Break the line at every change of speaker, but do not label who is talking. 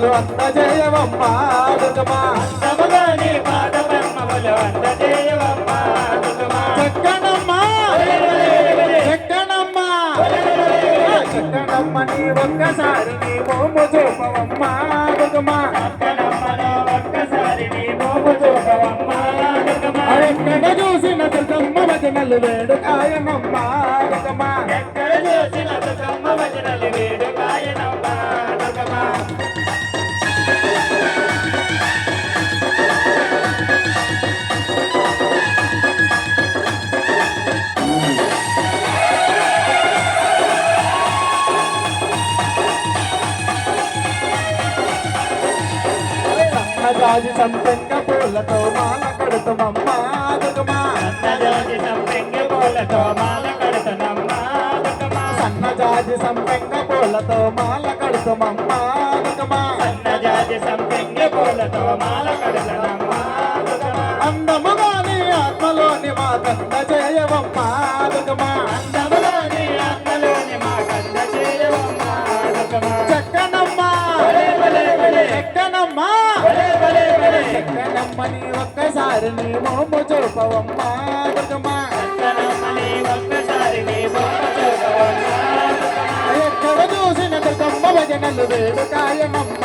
బ్రహ్మములు అందజేయవమ్మ దుర్గమా
అందముగా నీ పాద బ్రహ్మములు అందజేయవమ్మ దుర్గమా
చెక్కనమ్మ. చెక్కనమ్మ చెక్కనమ్మ నీ ఒక్కసారి నీ మోము చూపవమ్మ దుర్గమా ఎక్కడ చూసిన దుర్గమ్మ భజనలు దుర్గమా సన్నజాజి సంపెంగ పూలతో మాల కడుతుమమ్మ దుర్గమా
సన్నజాజి సంపెంగ పూలతో మాల కడుతున్నమ్మ దుర్గమా
సన్నజాజి సంపెంగ పూలతో మాల కడుతుమమ్మ దుర్గమా
సన్నజాజి సంపెంగ పూలతో మాల కడుతున్నమ్మ దుర్గమా
అందముగా నీ ఆత్మలోని మా కంద చేయవమ్మ దుర్గమా
అందములోని ఆత్మలోని మా కంద చేయవమ్మ
చెక్కనమ్మ.
భలే
చెక్కనమ్మ నీ ఒక్కసారి నీ మోము చూపవమ్మ. దుర్గమా
కనమ్మని ఒక్కసారి నీ బొమ్మ చూపవమ్మ.
ఎక్కడ చూసిన దుర్గమ్మ భజనలు వేడుకాయనమ్మ